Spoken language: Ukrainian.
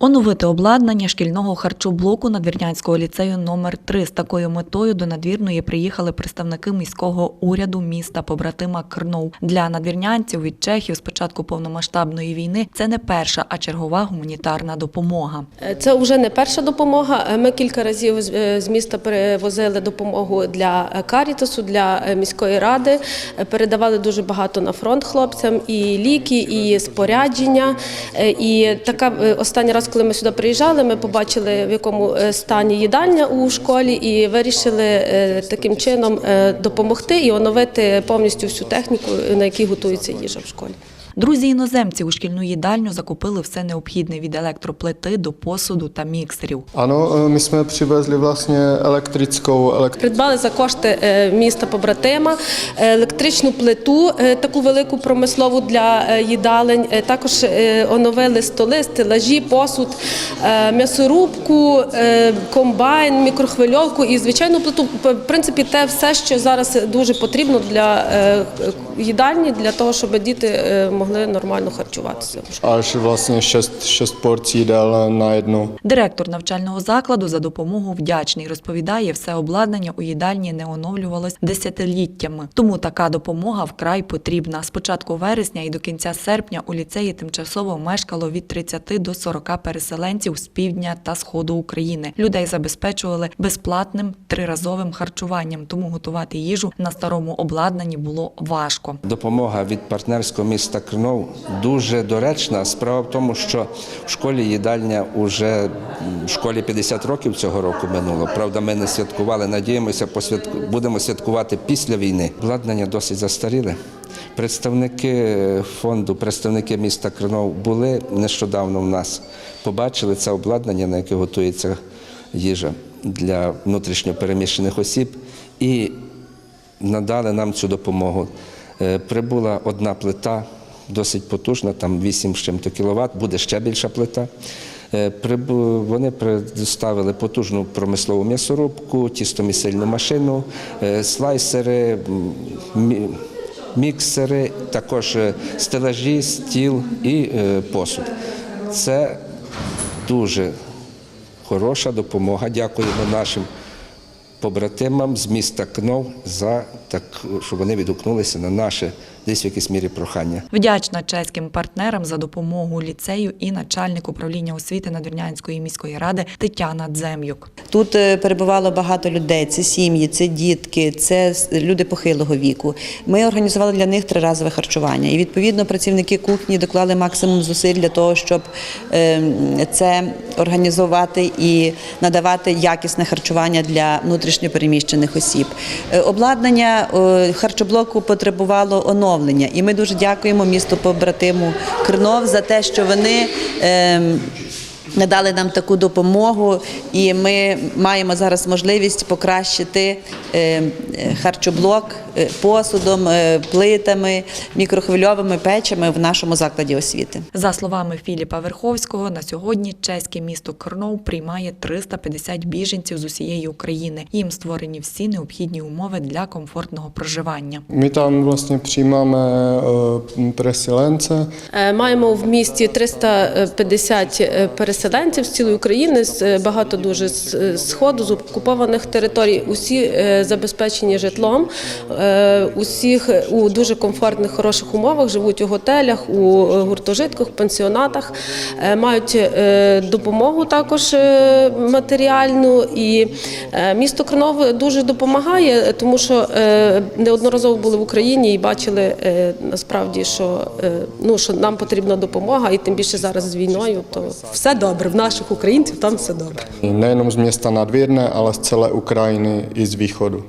Оновити обладнання шкільного харчоблоку надвірнянського ліцею номер 3 З такою метою до надвірної приїхали представники міського уряду міста побратима Крнов. Для надвірнянців від чехів з початку повномасштабної війни це не перша, а чергова гуманітарна допомога. Це вже не перша допомога. Ми кілька разів з- е, міста перевозили допомогу для е, Карітасу, для е, міської ради. Е, Передавали дуже багато на фронт хлопцям і ліки, і спорядження. Е, І така е, останній коли ми сюди приїжджали, ми побачили в якому е, стані їдальня у школі, і вирішили е, таким чином е, допомогти і оновити повністю всю техніку, на якій готується їжа в школі. Друзі іноземці у шкільну їдальню закупили все необхідне від електроплити до посуду та міксерів. Ano, eh, my jsme přivezli vlastně elektrickou Придбали за кошти е, міста побратима е, електричну плиту, е, таку велику промислову для е, їдалень. Е, Також е, оновили столи, стелажі, посуд, е, м'ясорубку, е, комбайн, мікрохвильовку і звичайну плиту. В принципі, те все, що зараз дуже потрібно для е, їдальні, для того, щоб діти е, могли нормально харчуватися. až vlastně šest, šest porcí jídel na jednu. Директор навчального закладу за допомогу вдячний. Розповідає, все обладнання у їдальні не оновлювалось десятиліттями. Тому така допомога вкрай потрібна. З початку вересня і до кінця серпня у ліцеї тимчасово мешкало від 30 до 40 переселенців з півдня та сходу України. Людей забезпечували безплатним триразовим харчуванням, тому готувати їжу на старому обладнанні було важко. Допомога від партнерського міста Крнов дуже доречна. Справа в тому, що в школі їдальня вже в школі 50 років цього року минуло. Правда, ми не святкували. Надіємося, посвятку... будемо святкувати після війни. Обладнання досить застаріле. Представники фонду, представники міста Крнов були нещодавно в нас. Побачили це обладнання, на яке готується їжа для внутрішньопереміщених осіб, і надали нам цю допомогу. Е, Прибула одна плита, досить потужна, там 8 з чим-то кіловат, буде ще більша плита. Е, Вони представили потужну промислову м'ясорубку, тістомісильну машину, е, слайсери, міксери, також е, стелажі, стіл і посуд. Це дуже хороша допомога. Дякуємо нашим побратимам з міста Кнов за так, що вони відгукнулися на наше десь в якійсь мірі прохання. Вдячна чеським партнерам за допомогу ліцею і начальник управління освіти Надвірнянської міської ради Тетяна Дзем'юк. Тут е, перебувало багато людей. Це сім'ї, це дітки, це люди похилого віку. Ми організували для них триразове харчування. І відповідно працівники кухні доклали максимум зусиль для того, щоб е, це організувати і надавати якісне харчування для внутрішньопереміщених осіб. Е, Обладнання харчоблоку потребувало оновлення, і ми дуже дякуємо місту побратиму Крнов за те, що вони. ем, надали нам таку допомогу, і ми маємо зараз можливість покращити е, е, харчоблок посудом, е, плитами, мікрохвильовими печами в нашому закладі освіти. За словами Філіпа Верховського, на сьогодні чеське місто Крнов приймає 350 біженців з усієї України. Їм створені всі необхідні умови для комфортного проживання. My tam vlastně přijímáme eh, presilence, Е, Маємо в місті 350 е, переселенців з цілої України, з е, багато дуже з е, сходу, з окупованих територій. Усі е, забезпечені житлом, е, усіх у дуже комфортних, хороших умовах живуть у готелях, у е, гуртожитках, пансіонатах, Е, мають е, допомогу також е, матеріальну. І е, місто Крнов дуже допомагає, тому що е, неодноразово були в Україні і бачили е, насправді, що, е, ну, що нам потрібна допомога, і тим більше зараз з війною, то все добре. В наших українців там все добре. nejenom z města Nadvěrné, ale z celé Ukrajiny i z východu.